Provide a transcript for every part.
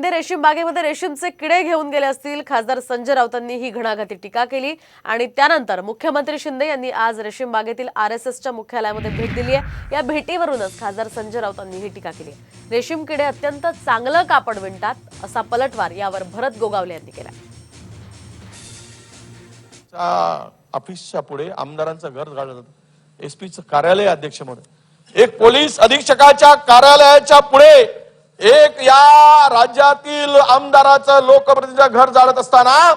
शिंदे रेशीम बागेमध्ये रेशीमचे किडे घेऊन गेले असतील. खासदार संजय राऊतांनी ही घणाघाती टीका केली आणि त्यानंतर मुख्यमंत्री शिंदे यांनी आज रेशीम बागेतील आर एस एसच्या मुख्यालयामध्ये भेट दिली आहे. या भेटीवरूनच खासदार संजय राऊतांनी ही टीका केली रेशीम किडे अत्यंत चांगलं कापड विणतात असा पलटवार यावर भरत गोगावले यांनी केला ऑफिसच्या पुढे आमदारांचं घर जाळलं जातं एसपीचं कार्यालय अध्यक्ष म्हणून. एक पोलीस अधीक्षकाच्या कार्यालयाच्या पुढे एक या राज्यातील आमदाराचं लोकप्रतिनिधीचं घर जाळत असताना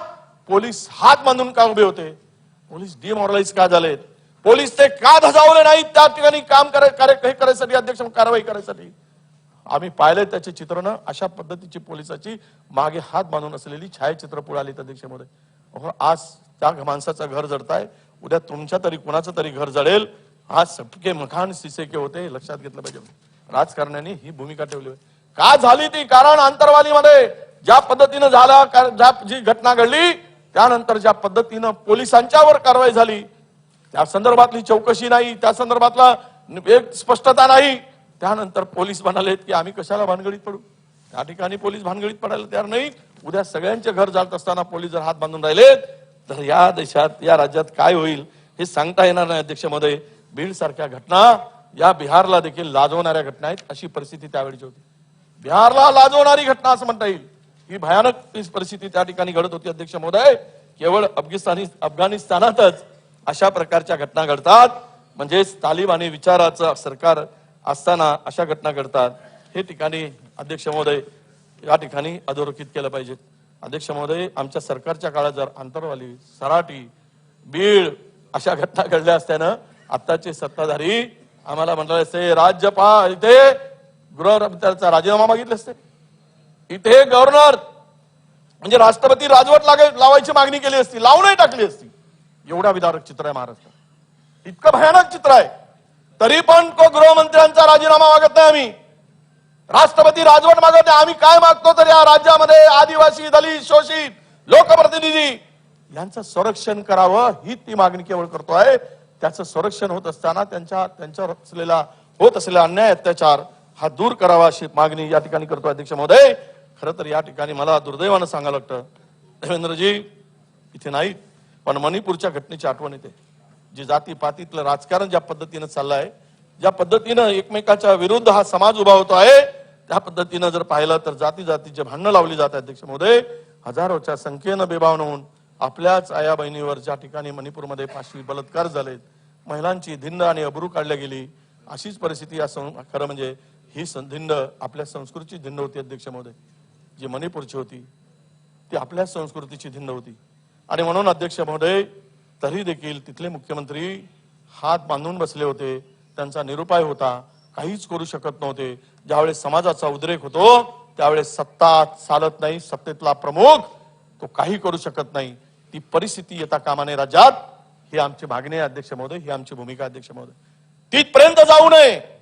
पोलीस हात बांधून का उभे होते? पोलीस डिमॉरलाइज का झालेत? पोलीस ते का धजावले नाहीत? त्या ठिकाणी काम कार्य- हे करायसाठी अध्यक्ष कारवाई करायसाठी. आम्ही पाहिले त्याचे चित्रण अशा पद्धतीची पोलिसाची मागे हात बांधून असलेली छायाचित्र पुढे आली त्या मध्ये आज त्या माणसाचं घर जडताय. उद्या तुमच्या तरी कुणाचं तरी घर जडेल. आज सबके मखान सिसेके होते लक्षात घेतलं पाहिजे. राजकारण्याने ही भूमिका ठेवली होती. का झाली ती? कारण आंतरवालीमध्ये ज्या पद्धतीनं झाला ज्या जी घटना घडली त्यानंतर ज्या पद्धतीनं पोलिसांच्यावर कारवाई झाली त्या संदर्भातली चौकशी नाही त्या संदर्भातला एक स्पष्टता नाही. त्यानंतर पोलीस म्हणालेत की आम्ही कशाला भानगडीत पडू? त्या ठिकाणी पोलीस भानगडीत पडायला तयार नाही उद्या सगळ्यांचे घर जात असताना पोलीस जर हात बांधून राहिलेत तर या देशात या राज्यात काय होईल हे सांगता येणार नाही अध्यक्ष महोदय बीड सारख्या घटना या बिहारला देखील लाजवणाऱ्या घटना आहेत अशी परिस्थिती त्यावेळीची होती. बिहारला लाजवणारी घटना असं म्हणता येईल. ही भयानक परिस्थिती त्या ठिकाणी घडत होती अध्यक्ष महोदय. केवळ अफगिस्तानी अफगाणिस्तानातच अशा प्रकारच्या घटना घडतात. म्हणजेच तालिबानी विचाराचं सरकार असताना अशा घटना घडतात. हे ठिकाणी अध्यक्ष महोदय या ठिकाणी अधोरेखित केलं पाहिजे. अध्यक्ष महोदय आमच्या सरकारच्या काळात जर आंतरवाली सराटी बीड अशा घटना घडल्या असत्यानं आत्ताचे सत्ताधारी आम्हाला म्हटलं असते राज्यपाल इथे गृहमंत्र्याचा राजीनामा मागितले असते. इथे गव्हर्नर म्हणजे राष्ट्रपती राजवट लागे लावायची मागणी केली असती लावूनही टाकली असती. एवढा विदारक चित्र आहे महाराष्ट्रात इतकं भयानक चित्र आहे. तरी पण तो गृहमंत्र्यांचा राजीनामा मागत नाही आम्ही. राष्ट्रपती राजवट मागत नाही आम्ही काय मागतो तर या राज्यामध्ये आदिवासी दलित शोषित लोकप्रतिनिधी यांचं संरक्षण करावं ही ती मागणी केवळ करतोय. त्याचं संरक्षण होत असताना त्यांच्या त्यांच्यावर असलेला होत असलेला अन्याय अत्याचार हा दूर करावा अशी मागणी या ठिकाणी करतो अध्यक्ष महोदय. खरं तर या ठिकाणी मला दुर्दैवानं सांगावं लागतं. देवेंद्रजी इथे नाही पण मणिपूरच्या घटनेची आठवण येते. जी जातीपातीतलं राजकारण ज्या पद्धतीनं चाललंय ज्या पद्धतीनं एकमेकाच्या विरुद्ध हा समाज उभा होतो आहे त्या पद्धतीनं जर पाहिलं तर जाती जातीचे भांडणं लावली जात आहे अध्यक्ष महोदय. हजारोच्या संख्येनं बेभावन होऊन आपल्याच आया बहिणीवर ज्या ठिकाणी मणिपूरमध्ये पाचवी बलात्कार झालेत महिलांची धिंड आणि अब्रू काढल्या गेली अशीच परिस्थिती या खरं म्हणजे ही संधिंड आपल्या संस्कृतीची धिंड होती अध्यक्ष महोदय जी मणिपूरची होती ती आपल्या संस्कृतीची धिंड होती. आणि म्हणून अध्यक्ष महोदय तरी देखील तिथले मुख्यमंत्री हात बांधून बसले होते. त्यांचा निरुपाय होता. काहीच करू शकत नव्हते. ज्यावेळेस समाजाचा उद्रेक होतो त्यावेळेस सत्ता चालत नाही. सत्तेतला प्रमुख तो काही करू शकत नाही. ती परिस्थिती येता कामाने राज्यात ही आमची मागणी आहे अध्यक्ष महोदय ही आमची भूमिका अध्यक्ष महोदय तिथपर्यंत जाऊ नये.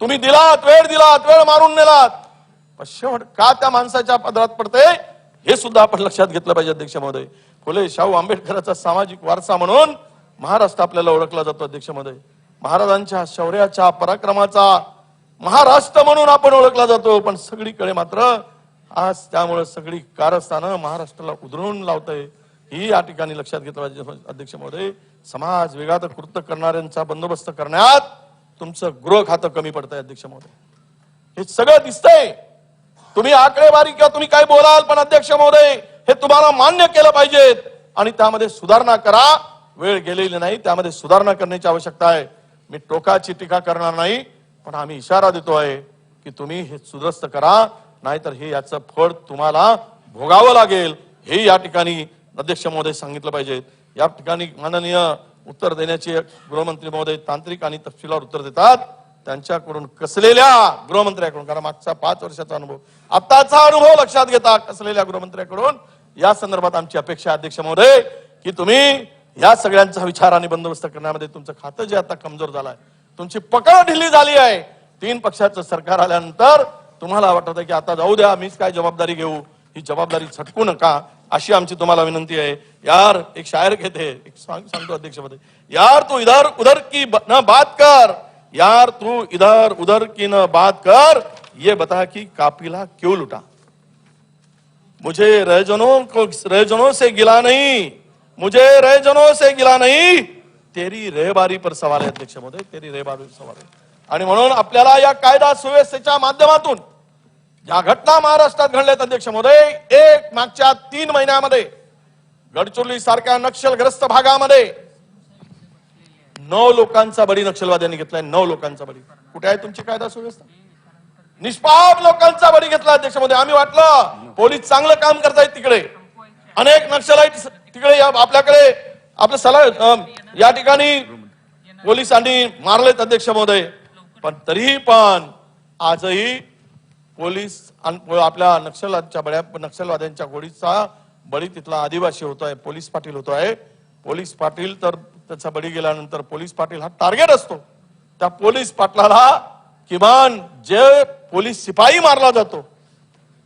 तुम्ही दिलात वेळ दिलात वेळ मारून नेलात. पण शेवट का त्या माणसाच्या पदरात पडते? हे सुद्धा आपण लक्षात घेतलं पाहिजे अध्यक्ष महोदय. फुले शाहू आंबेडकरांचा सामाजिक वारसा म्हणून महाराष्ट्र आपल्याला ओळखला जातो अध्यक्ष महोदय. महाराजांच्या शौर्याच्या पराक्रमाचा महाराष्ट्र म्हणून आपण ओळखला जातो पण सगळीकडे मात्र आज त्यामुळे सगळी कारस्थानं महाराष्ट्राला उधळून लावतंय. ही या ठिकाणी लक्षात घेतलं पाहिजे अध्यक्ष महोदय. समाज वेगात कृत्य करणाऱ्यांचा बंदोबस्त करण्यात तुमचं गृह खातं कमी पडतंय अध्यक्ष महोदय. हे सगळं दिसतंय. तुम्ही आकडेवारी किंवा तुम्ही काय बोलाल पण अध्यक्ष महोदय हे तुम्हाला मान्य केलं पाहिजेत आणि त्यामध्ये सुधारणा करा. वेळ गेलेली नाही त्यामध्ये सुधारणा करण्याची आवश्यकता आहे. मी टोकाची टीका करणार नाही पण आम्ही इशारा देतोय की तुम्ही हे सुदस्त करा. नाहीतर हे याचं फळ तुम्हाला भोगावं लागेल. हे या ठिकाणी अध्यक्ष महोदय सांगितलं पाहिजे. या ठिकाणी माननीय उत्तर देण्याचे गृहमंत्री महोदय तांत्रिक आणि तपशिलावर उत्तर देतात. त्यांच्याकडून कसलेल्या गृहमंत्र्याकडून कारण मागचा पाच वर्षाचा अनुभव आताचा अनुभव लक्षात घेता कसलेल्या गृहमंत्र्याकडून या संदर्भात आमची अपेक्षा अध्यक्ष महोदय की तुम्ही या सगळ्यांचा विचार आणि बंदोबस्त करण्यामध्ये तुमचं खातं जे आता कमजोर झालंय तुमची पकड ढिली झाली आहे. तीन पक्षाचं सरकार आल्यानंतर तुम्हाला वाटत आहे की आता जाऊ द्या मीच काय जबाबदारी घेऊ? ही जबाबदारी झटकू नका. अशी आमची तुम्हाला विनंती आहे. यार एक शायर घेते एक सांग सांगतो अध्यक्षमध्ये यार तू इधर उधर की न बात कर. यार तू इधर उधर की न बात कर. ये बता कि कापिला क्यों लुटा? मुझे रहजनों को रहजनों से गिला नहीं. मुझे रयजनों से गिला नहीं. तेरी रेबारी पर सवाल आहे अध्यक्ष महोदय तेरी रेबारी पर सवाल आहे आणि म्हणून आपल्याला या कायदा सुव्यवस्थेच्या माध्यमातून ज्या घटना महाराष्ट्रात घडल्यात अध्यक्ष महोदय एक मागच्या तीन महिन्यामध्ये गडचिरोली सारख्या नक्षलग्रस्त भागामध्ये नऊ लोकांचा बळी नक्षलवाद्यांनी घेतलाय नऊ लोकांचा बळी. कुठे आहे तुमची कायदा सुव्यवस्था? निष्पाप लोकांचा बळी घेतला अध्यक्षमध्ये आम्ही वाटलं पोलीस चांगलं काम करतायत तिकडे. अनेक नक्षलाईट तिकडे आपल्याकडे आपलं सला या ठिकाणी पोलिसांनी मारलेत अध्यक्ष महोदय. पण तरीही पण आजही पोलीस आपल्या नक्षलांच्या बळ्या नक्षलवाद्यांच्या गोळीचा बळी तिथला आदिवासी होतोय पोलीस पाटील होतोय. पोलीस पाटील तर त्याचा बळी गेल्यानंतर पोलीस पाटील हा टार्गेट असतो. त्या पोलीस पाटलाला किमान जे पोलीस शिपाई मारला जातो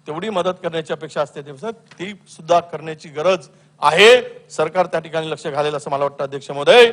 तेवढी मदत करण्याची अपेक्षा असते. ती सुद्धा करण्याची गरज आहे. सरकार त्या ठिकाणी लक्ष घालेल असं मला वाटतं अध्यक्ष महोदय.